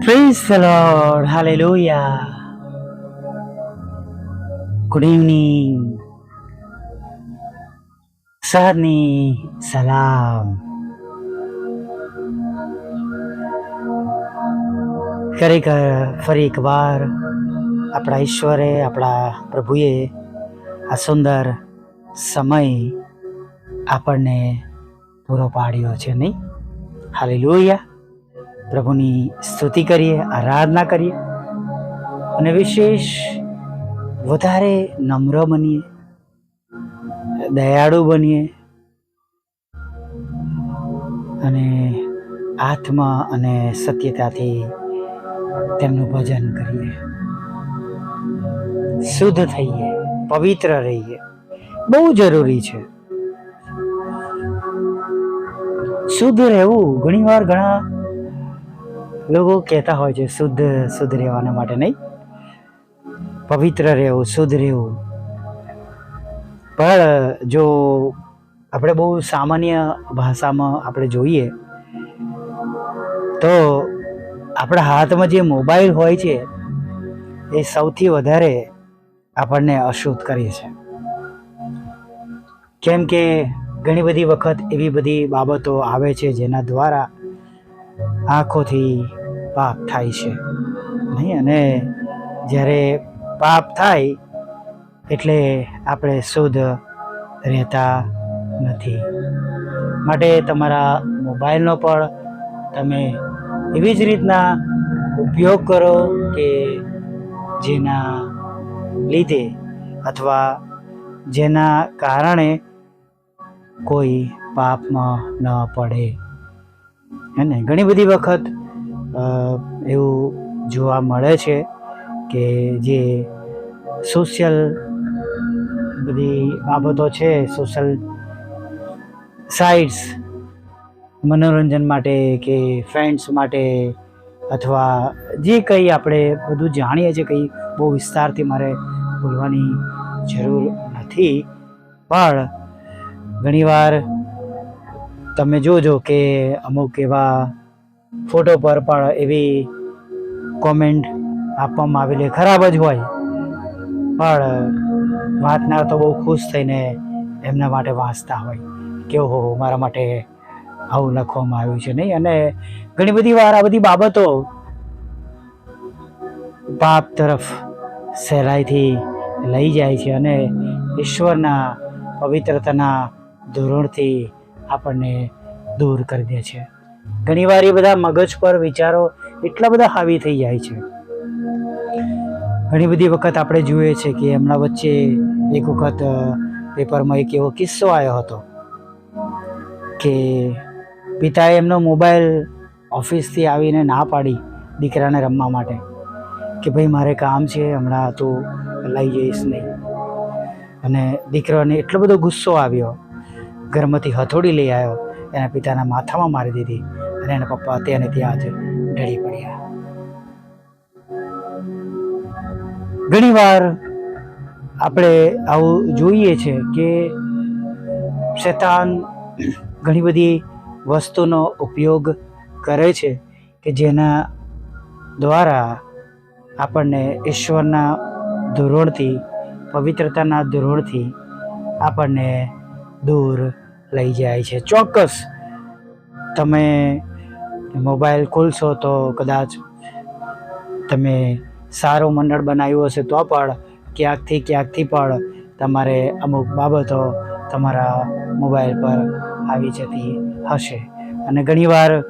Praise the Lord. Hallelujah. Good evening. સહરની સલામ ખરેખર ફરી એકવાર આપણા ઈશ્વરે આપણા પ્રભુએ આ સુંદર સમય આપણને પૂરો પાડ્યો છે નહીં હાલી લોહિયા પ્રભુની સ્તુતિ કરીએ, આરાધના કરીએ અને વિશેષ વધારે નમ્ર બનીએ, દયાળુ બનીએ અને આત્મા અને સત્યતાથી તેમનું ભજન કરીએ. શુદ્ધ થઈએ, પવિત્ર રહીએ. બહુ જરૂરી છે. શુદ્ધ રહેવું ઘણીવાર ઘણા લોકો કહેતા હોય છે, શુદ્ધ શુદ્ધ રહેવાના માટે નહીં. પવિત્ર રહેવું, શુદ્ધ રહેવું. પણ, જો આપણે બહુ સામાન્ય ભાષામાં આપણે જોઈએ, તો આપણા હાથમાં જે મોબાઈલ હોય છે, એ સૌથી વધારે આપણને અશુદ્ધ કરે છે. કેમ કે ઘણી બધી વખત એવી બધી બાબતો આવે છે, જેના દ્વારા આંખોથી પાપ થાય છે. નહીં, અને જ્યારે પાપ થાય, એટલે આપણે શુદ્ધ રહેતા નથી. માટે તમારા મોબાઈલનો પણ તમે એવી જ રીતના ઉપયોગ કરો કે જેના લીધે અથવા જેના કારણે કોઈ પાપમાં ન પડે. હે ને? ઘણી બધી વખત એવું જોવા મળે છે કે જે સોશિયલ બધી બાબતો છે સોશિયલ સાઇટ્સ મનોરંજન માટે કે ફ્રેન્ડ્સ માટે અથવા જે કંઈ આપણે બધું જાણીએ છીએ, કંઈ બહુ વિસ્તારથી મારે બોલવાની જરૂર નથી. પણ ઘણીવાર તમે જોજો કે અમુક એવા ફોટો પર પણ એવી કોમેન્ટ આપવામાં આવેલી. ખરાબ જ હોય. પણ વાંચનાર તો બહુ ખુશ થઈને એમના માટે વાંચતા હોય કે ઓહો, મારા માટે આવું લખવામાં આવ્યું છે નહીં? અને ઘણી બધી વાર આ બધી બાબતો પાપ તરફ સહેલાઈથી લઈ જાય છે અને ઈશ્વરના પવિત્રતાના ધોરણથી આપણને દૂર કરી દે છે. ઘણીવાર એ બધા મગજ પર વિચારો એટલા બધા હાવી થઈ જાય છે. ઘણી બધી વખત આપણે જોઈએ છે કે એમના વચ્ચે એક વખત પેપરમાં એક એવો કિસ્સો આવ્યો હતો કે પિતાએ એમનો મોબાઈલ ઓફિસથી આવીને ના પાડી દીકરાને રમવા માટે કે ભાઈ, મારે કામ છે, હમણાં તું લઈ જઈશ નહીં. અને દીકરાને એટલો બધો ગુસ્સો આવ્યો, ઘરમાંથી હથોડી લઈ આવ્યો, એના પિતાના માથામાં મારી દીધી. અને એના પપ્પા ત્યાં ને ત્યાં જ ઢળી પડ્યા. ઘણીવાર આપણે આવું જોઈએ છે કે શેતાન ઘણી બધી વસ્તુનો ઉપયોગ કરે છે કે જેના દ્વારા આપણને ઈશ્વરના ધોરણથી, પવિત્રતાના ધોરણથી આપણને દૂર લઈ જાય છે. ચોક્કસ તમે મોબાઈલ ખોલશો તો કદાચ તમે સારું મંડળ બનાવ્યું હશે તો પણ ક્યાંકથી ક્યાંકથી પણ તમારે અમુક બાબતો તમારા મોબાઈલ પર આવી જતી હશે. અને ઘણીવાર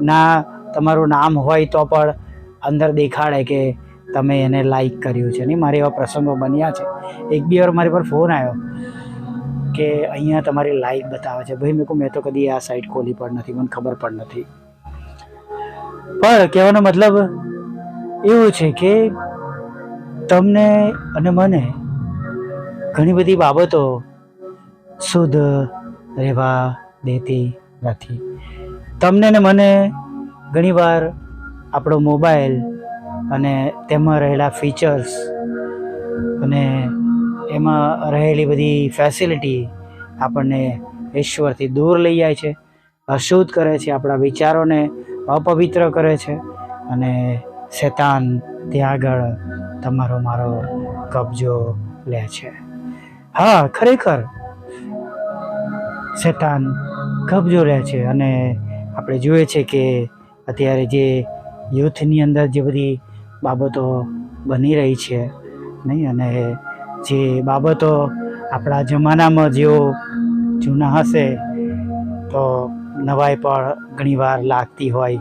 ના તમારું નામ હોય તો પણ અંદર દેખાડે કે તમે એને લાઈક કર્યું છે. નહીં, મારે એવા પ્રસંગો બન્યા છે. એક બે વાર મારી પર ફોન આવ્યો કે અહીંયા તમારી લાઈક બતાવે છે. ભાઈ, મેં કહું, મેં તો કદી આ સાઈટ ખોલી પણ નથી, મને ખબર પણ નથી. પણ કહેવાનો મતલબ એવું છે કે તમને અને મને ઘણી બધી બાબતો શુદ્ધ રહેવા દેતી નથી. તમને ને મને ઘણીવાર આપણો મોબાઈલ અને તેમાં રહેલા ફીચર્સ અને એમાં રહેલી બધી ફેસિલિટી આપણને ઈશ્વરથી દૂર લઈ જાય છે. અશુદ્ધ કરે છે આપણા વિચારોને અપવિત્ર કરે છે અને શેતાન ત્યાં આગળ તમારો મારો કબજો લે છે. હા, ખરેખર. શેતાન કબજો લે છે અને આપણે જોઈએ છે કે અત્યારે જે યુથની અંદર જે બધી બાબતો બની રહી છે, નહીં? અને જે બાબતો આપણા જમાનામાં જેઓ જૂના હશે, તો નવાઈ પણ ઘણીવાર લાગતી હોય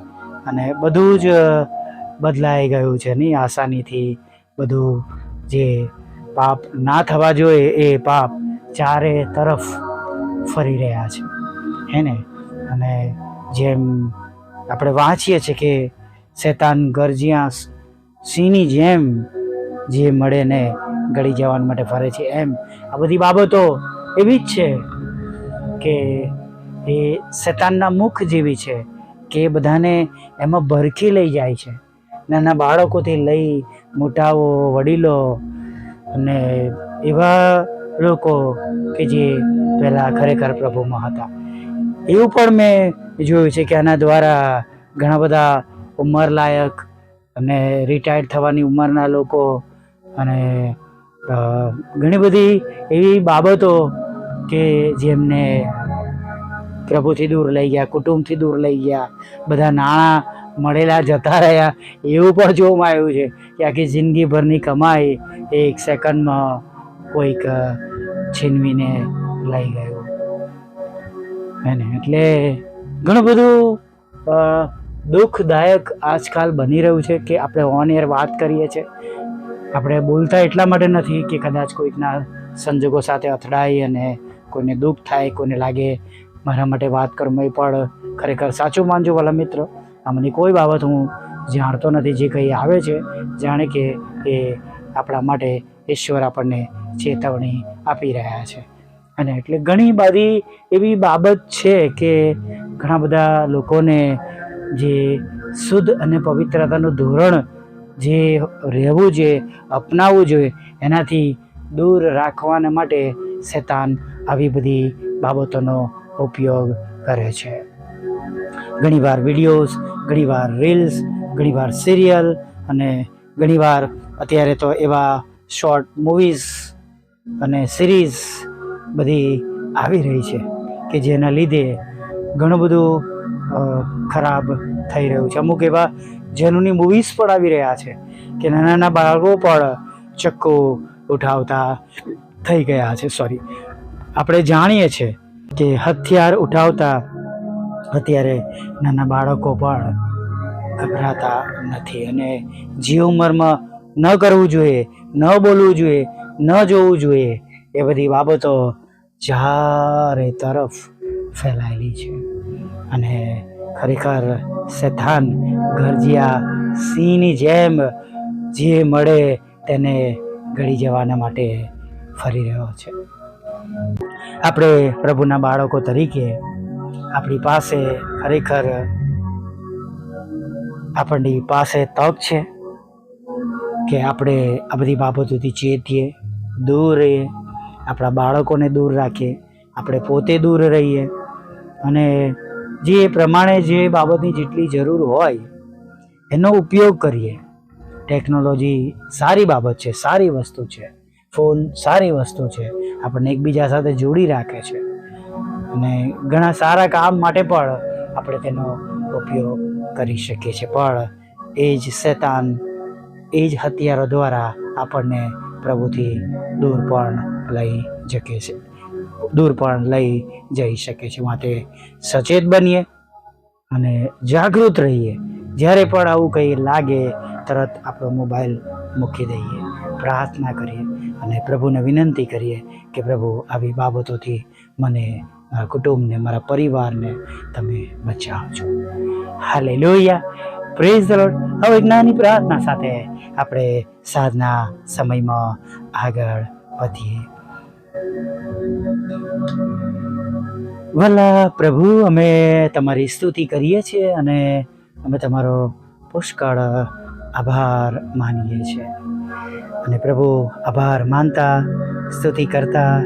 અને બધું જ બદલાઈ ગયું છે નહીં આસાનીથી. બધું જે પાપ ના થવા જોઈએ એ પાપ ચારે તરફ ફરી રહ્યા છે. હે ને? અને જેમ આપણે વાંચીએ છીએ કે શેતાન ગરજિયા સિંહની જેમ જે મળે ને ગળી જવા માટે ફરે છે એમ. આ બધી બાબતો એવી જ છે કે એ શેતાનના મુખ જેવી છે કે એ બધાને એમાં ભરખી લઈ જાય છે. નાના બાળકોથી લઈ મોટાઓ, વડીલો અને એવા લોકો કે જે પહેલાં ખરેખર પ્રભુમાં હતા. એવું પણ મેં જોયું છે કે આના દ્વારા ઘણા બધા ઉંમરલાયક અને રિટાયર્ડ થવાની ઉંમરના લોકો અને ઘણી બધી એવી બાબતો કે જેમને પ્રભુથી દૂર લઈ ગયા, કુટુંબથી દૂર લઈ ગયા, બધા નાણાં મળેલા જતા રહ્યા. એવું પણ જોવામાં આવ્યું છે કે આખી જિંદગીભરની કમાઈ એક સેકન્ડમાં કોઈક છીનવીને લઈ ગયું. એને એટલે ઘણું બધું દુઃખદાયક આજકાલ બની રહ્યું છે કે આપણે ઓન એર વાત કરીએ છીએ. આપણે બોલતા એટલા માટે નથી કે કદાચ કોઈકના સંજોગો સાથે અથડાઈ અને કોઈને દુઃખ થાય, કોઈને લાગે મારા માટે વાત કરું એ પણ ખરેખર સાચું માનજો વાલા મિત્ર. આમાંની કોઈ બાબત હું જાણતો નથી, જે કંઈ આવે છે, જાણે કે એ આપણા માટે ઈશ્વર આપણને ચેતવણી આપી રહ્યા છે. અને એટલે ઘણી બધી એવી બાબત છે કે ઘણા બધા લોકોને જે શુદ્ધ અને પવિત્રતાનું ધોરણ જે રહેવું જોઈએ, અપનાવવું જોઈએ, એનાથી દૂર રાખવાના માટે શેતાન આવી બધી બાબતોનો ઉપયોગ કરે છે. ઘણીવાર વિડીયોઝ ઘણીવાર રીલ્સ ઘણીવાર સિરિયલ અને ઘણીવાર અત્યારે તો એવા શોર્ટ મૂવીઝ અને સિરીઝ બધી આવી રહી છે કે જેના લીધે ઘણું બધું ખરાબ થઈ રહ્યું છે. અમુક એવા જેનુની મૂવીઝ પણ આવી રહ્યા છે કે નાના નાના બાળકો પણ ચક્કુ ઉઠાવતા થઈ ગયા છે. સોરી આપણે જાણીએ છીએ કે હથિયાર ઉઠાવતા અત્યારે નાના બાળકો પણ ગભરાતા નથી અને જે ઉંમરમાં ન કરવું જોઈએ, ન બોલવું જોઈએ, ન જોવું જોઈએ, એ બધી બાબતો ચારે તરફ ફેલાયેલી છે. અને ખરેખર શેતાન ગરજિયા સિંહની જેમ જે મળે તેને ગળી જવાના માટે ફરી રહ્યો છે. આપણે પ્રભુના બાળકો તરીકે આપણી પાસે ખરેખર આપણી પાસે તક છે કે આપણે આ બધી બાબતોથી ચેતીએ, દૂર રહીએ, આપણા બાળકોને દૂર રાખીએ, આપણે પોતે દૂર રહીએ. અને જે પ્રમાણે જે બાબતની જેટલી જરૂર હોય, એનો ઉપયોગ કરીએ. ટેકનોલોજી સારી બાબત છે, સારી વસ્તુ છે. ફોન સારી વસ્તુ છે. આપણને એકબીજા સાથે જોડી રાખે છે. અને ઘણા સારા કામ માટે પણ આપણે તેનો ઉપયોગ કરી શકીએ છીએ. પણ એ જ શેતાન, એ જ હથિયારો દ્વારા આપણને પ્રભુથી દૂર પણ લઈ શકે છે દૂર પણ લઈ જઈ શકે છે માટે સચેત બનીએ અને જાગૃત રહીએ. જ્યારે પણ આવું કંઈ લાગે, તરત આપણો મોબાઈલ મૂકી દઈએ. પ્રાર્થના કરીએ. અને પ્રભુને વિનંતી કરીએ કે પ્રભુ, આવી બાબતોથી મને મારા કુટુંબને, મારા પરિવારને તમે બચાવજો. હાલે લોહિયા પ્રેઝ ધ લોર્ડ હવે એક નાની પ્રાર્થના સાથે આપણે સાંજના સમયમાં આગળ વધીએ. વલા પ્રભુ, અમે તમારી સ્તુતિ કરીએ છીએ અને અમે તમારો પુષ્કળ આભાર માનીએ છીએ. અને પ્રભુ, આભાર માનતા, સ્તુતિ કરતા,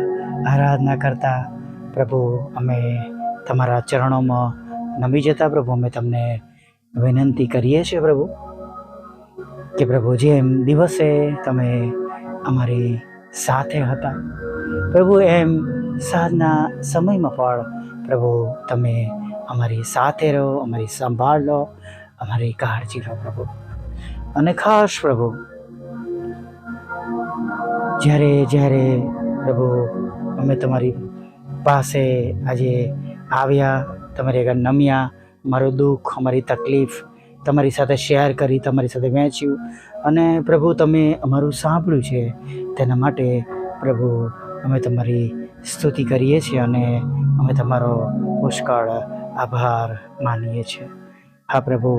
આરાધના કરતા, પ્રભુ, અમે તમારા ચરણોમાં નમી જતા પ્રભુ, અમે તમને વિનંતી કરીએ છીએ પ્રભુ, કે પ્રભુ, જેમ દિવસે તમે અમારી સાથે હતા, પ્રભુ, એમ સાંજના સમયમાં પણ પ્રભુ, તમે અમારી સાથે રહો, અમારી સંભાળ લો, અમારી કાળજી લો પ્રભુ. અને ખાસ પ્રભુ, જ્યારે જ્યારે પ્રભુ અમે તમારી પાસે આજે આવ્યા, તમારી આગળ નમ્યા, મારું દુઃખ, અમારી તકલીફ તમારી સાથે શેર કરી, તમારી સાથે વહેંચ્યું અને પ્રભુ તમે અમારું સાંભળ્યું છે, તેના માટે પ્રભુ અમે તમારી સ્તુતિ કરીએ છીએ અને અમે તમારો પુષ્કળ આભાર માનીએ છીએ. હા પ્રભુ,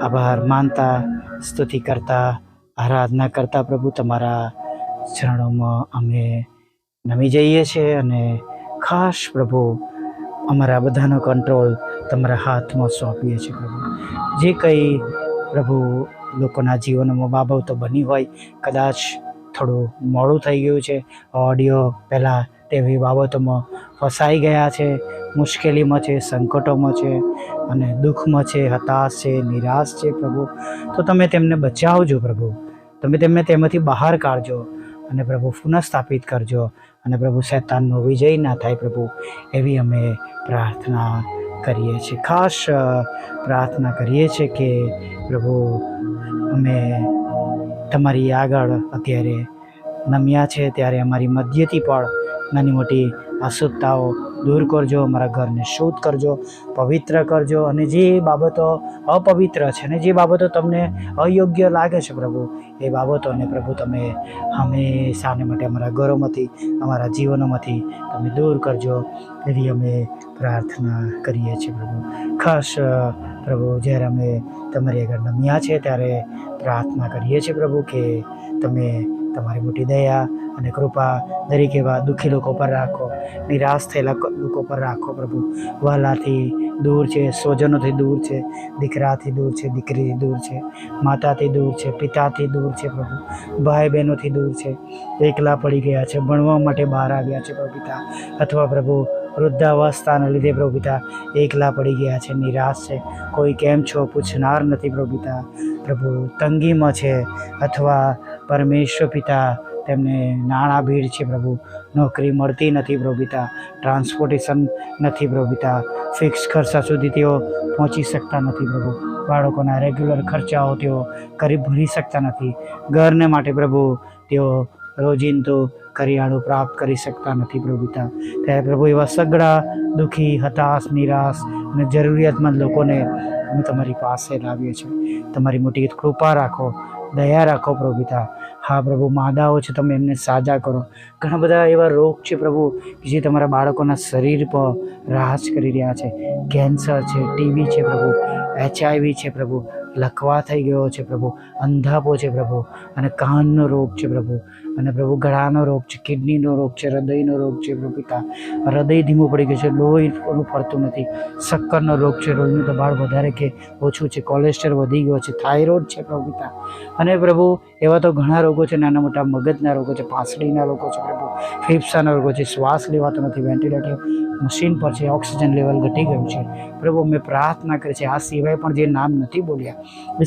આભાર માનતા, સ્તુતિ કરતા, આરાધના કરતા પ્રભુ, તમારા ચરણોમાં અમે નમી જઈએ છીએ અને ખાસ પ્રભુ, અમારા બધાનો કંટ્રોલ તમારા હાથમાં સોંપીએ છીએ પ્રભુ. જે કંઈ પ્રભુ લોકોના જીવનમાં બાબતો બની હોય, કદાચ થોડું મોડું થઈ ગયું છે, ઓડિયો પહેલાં તેવી બાબતોમાં ફસાઈ ગયા છે મુશ્કેલીમાં છે, સંકટોમાં છે અને દુઃખમાં છે, હતાશ છે, નિરાશ છે પ્રભુ. તો તમે તેમને બચાવજો પ્રભુ. તમે તેમને તેમાંથી બહાર કાઢજો અને પ્રભુ પુનઃસ્થાપિત કરજો અને પ્રભુ શૈતાનનો વિજય ના થાય પ્રભુ, એવી અમે પ્રાર્થના કરીએ છીએ. ખાસ પ્રાર્થના કરીએ છીએ કે પ્રભુ, અમે તમારી આગળ અત્યારે નમ્યા છે, ત્યારે અમારી મધ્યથી પણ નાની મોટી અશુદ્ધતાઓ દૂર કરજો અમારા ઘરને શુદ્ધ કરજો, પવિત્ર કરજો. અને જે બાબતો અપવિત્ર છે ને જે બાબતો તમને અયોગ્ય લાગે છે પ્રભુ, એ બાબતોને પ્રભુ તમે હંમેશાને માટે અમારા ઘરોમાંથી, અમારા જીવનોમાંથી તમે દૂર કરજો. એવી અમે પ્રાર્થના કરીએ છીએ પ્રભુ. ખાસ પ્રભુ, જ્યારે અમે તમારી આગળ નમ્યા છે ત્યારે પ્રાર્થના કરીએ છીએ પ્રભુ કે તમે તમારી મોટી દયા અને કૃપા દરેક એવા દુઃખી લોકો પર રાખો, નિરાશ થયેલા લોકો પર રાખો પ્રભુ. વહાલાથી દૂર છે, સ્વજનોથી દૂર છે, દીકરાથી દૂર છે, દીકરીથી દૂર છે, માતાથી દૂર છે, પિતાથી દૂર છે પ્રભુ. ભાઈ બહેનોથી દૂર છે. એકલા પડી ગયા છે, ભણવા માટે બહાર આવ્યા છે પ્રભુ પિતા. અથવા પ્રભુ, વૃદ્ધાવસ્થાના લીધે પ્રભુ પિતા, એકલા પડી ગયા છે, નિરાશ છે. કોઈ કેમ છો? પૂછનાર નથી પ્રભુ પિતા. પ્રભુ, તંગીમાં છે અથવા પરમેશ્વર પિતા, તેમને નાણાં ભીડ છે પ્રભુ. નોકરી મળતી નથી પ્રભુ પિતા. ટ્રાન્સપોર્ટેશન નથી પ્રભુ પિતા. ફિક્સ ખર્ચા સુધી તેઓ પહોંચી શકતા નથી પ્રભુ. બાળકોના રેગ્યુલર ખર્ચાઓ તેઓ કરી ભરી શકતા નથી. ઘરને માટે પ્રભુ તેઓ રોજિંદુ કરિયાણું પ્રાપ્ત કરી શકતા નથી પ્રભુ પિતા. ત્યારે પ્રભુ એવા સગડા દુઃખી, હતાશ, નિરાશ અને જરૂરિયાતમંદ લોકોને અમે તમારી પાસે લાવીએ છીએ તમારી મોટી કૃપા રાખો. દયા રાખો પ્રભુ પિતા. હા પ્રભુ, માદાઓ છે તમે એમને સાજા કરો. ઘણા બધા એવા રોગ છે પ્રભુ કે જે તમારા બાળકોના શરીર પર રાજ કરી રહ્યા છે. કેન્સર છે, ટીબી છે પ્રભુ, એચઆઈવી છે પ્રભુ લકવા થઈ ગયો છે પ્રભુ, અંધાપો છે પ્રભુ અને કાનનો રોગ છે પ્રભુ. અને પ્રભુ ગળાનો રોગ છે, કિડનીનો રોગ છે, હૃદયનો રોગ છે, પ્રભુ પિતા. હૃદય ધીમું પડી ગયું છે, લોહી ઓલું ફરતું નથી. શક્કરનો રોગ છે, લોહીનું દબાણ વધારે કે ઓછું છે, કોલેસ્ટ્રોલ વધી ગયો છે, થાઇરોઇડ છે, પ્રભુ પિતા. અને પ્રભુ, એવા તો ઘણા રોગો છે, નાના મોટા મગજના રોગો છે, પાંસળીના રોગો છે, પ્રભુ. ફેફસાના રોગો છે, શ્વાસ લેવાતો નથી, વેન્ટિલેટર મશીન પર છે, ઓક્સિજન લેવલ ઘટી ગયું છે. પ્રભુ મેં પ્રાર્થના કરી છે આ સિવાય પણ જે નામ નથી બોલ્યા એ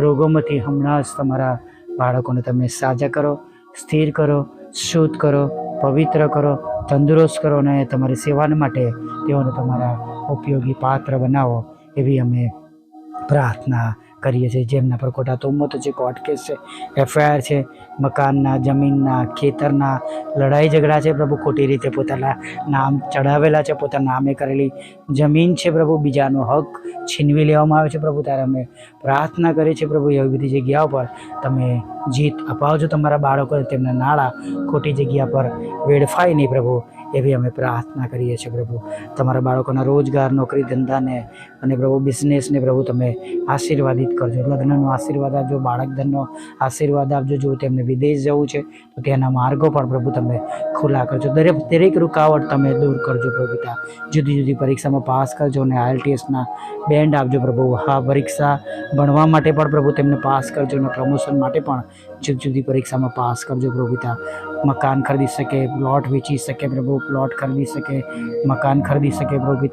રોગોમાંથી હમણાં જ તમારા બાળકોને તમે સાજા કરો. સ્થિર કરો, શુદ્ધ કરો, પવિત્ર કરો, તંદુરસ્ત કરો અને તમારી સેવાને માટે તેઓને તમારા ઉપયોગી પાત્ર બનાવો એવી અમે પ્રાર્થના કરીએ છીએ જેમના પર ખોટા તોમતો છે કોર્ટ કેસ છે એફઆઈઆર છે, મકાનના, જમીનના, ખેતરના લડાઈ ઝઘડા છે પ્રભુ. ખોટી રીતે પોતાના નામ ચડાવેલા છે, પોતાના નામે કરેલી જમીન છે પ્રભુ. બીજાનો હક છીનવી લેવામાં આવે છે પ્રભુ. ત્યારે અમે પ્રાર્થના કરીએ છીએ પ્રભુ, એવી બધી જગ્યાઓ પર તમે જીત અપાવજો તમારા બાળકોને, તેમના નાણાં ખોટી જગ્યા પર વેડફાય નહીં પ્રભુ. એવી અમે પ્રાર્થના કરીએ છીએ પ્રભુ. તમારા બાળકોના રોજગાર, નોકરી, ધંધાને અને પ્રભુ બિઝનેસને પ્રભુ તમે આશીર્વાદિત કરજો. લગ્નનો આશીર્વાદ આપજો બાળક ધનનો આશીર્વાદ આપજો. જો તેમને વિદેશ જવું છે, તો ત્યાંના માર્ગો પણ પ્રભુ તમે ખુલ્લા કરજો. દરેક દરેક રૂકાવટ તમે દૂર કરજો પ્રભુ જુદી જુદી પરીક્ષામાં પાસ કરજો અને આઈએલટીએસના બેન્ડ આપજો પ્રભુ. હા, પરીક્ષા ભણવા માટે પણ પ્રભુ તેમને પાસ કરજો અને પ્રમોશન માટે પણ જુદી જુદી પરીક્ષામાં પાસ કરજો પ્રભુ મકાન ખરીદી શકે પ્લોટ વેચી શકે પ્રભુ પ્લોટ ખરીદી શકે, મકાન ખરીદી શકે પ્રભુ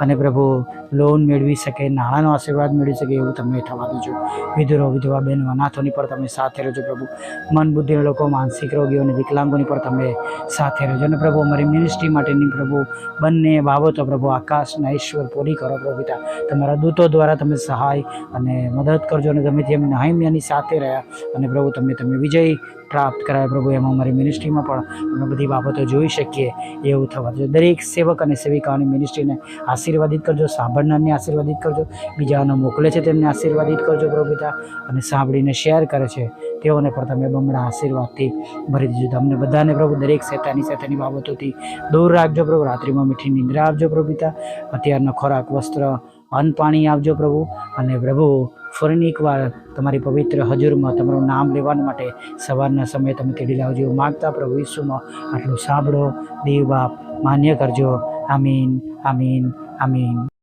અને પ્રભુ લોન મેળવી શકે, નાણાંનો આશીર્વાદ મેળવી શકે એવું તમે થવા દેજો. વિધુરો વિધવા બેન, અનાથોની પર તમે સાથે રહેજો પ્રભુ. મન બુદ્ધિના લોકો, માનસિક રોગીઓ અને વિકલાંગોની પર તમે સાથે રહેજો. અને પ્રભુ, અમારી મિનિસ્ટ્રી માટેની પ્રભુ, બંને બાબતો પ્રભુ, આકાશના ઈશ્વર પૂરી કરો પ્રભુ પિતા. તમારા દૂતો દ્વારા તમે સહાય અને મદદ કરજો અને તમે તેમ નહીમ્યાની સાથે રહ્યા અને પ્રભુ, તમે તમે વિજય પ્રાપ્ત કરાય પ્રભુ, એમાં અમારી મિનિસ્ટ્રીમાં પણ અમે બધી બાબતો જોઈ શકીએ એવું થવા દો. દરેક સેવક અને સેવિકાઓની મિનિસ્ટ્રીને આશીર્વાદિત કરજો, સાંભળનારને આશીર્વાદિત કરજો, બીજાઓને મોકલે છે તેમને આશીર્વાદિત કરજો પ્રભુ પિતા, અને સાંભળીને શેર કરે છે. તેઓને પણ તમે બમણા આશીર્વાદથી ભરી દીજો. તમને બધાને પ્રભુ દરેક શેતાની શેતાની બાબતોથી દૂર રાખજો પ્રભુ. રાત્રિમાં મીઠી નિંદ્રા આપજો પ્રભુ પિતા. અત્યારનો ખોરાક, વસ્ત્ર અન્ન પાણી આપજો પ્રભુ. અને પ્રભુ, ફરીને એકવાર તમારી પવિત્ર હજુરમાં તમારું નામ લેવા માટે સવારના સમયે તમે તેડી લાવજો. માગતા પ્રભુ ઈસુમાં આટલું સાંભળો. દેવ બાપ, માન્ય કરજો. આમીન આમીન આમીન.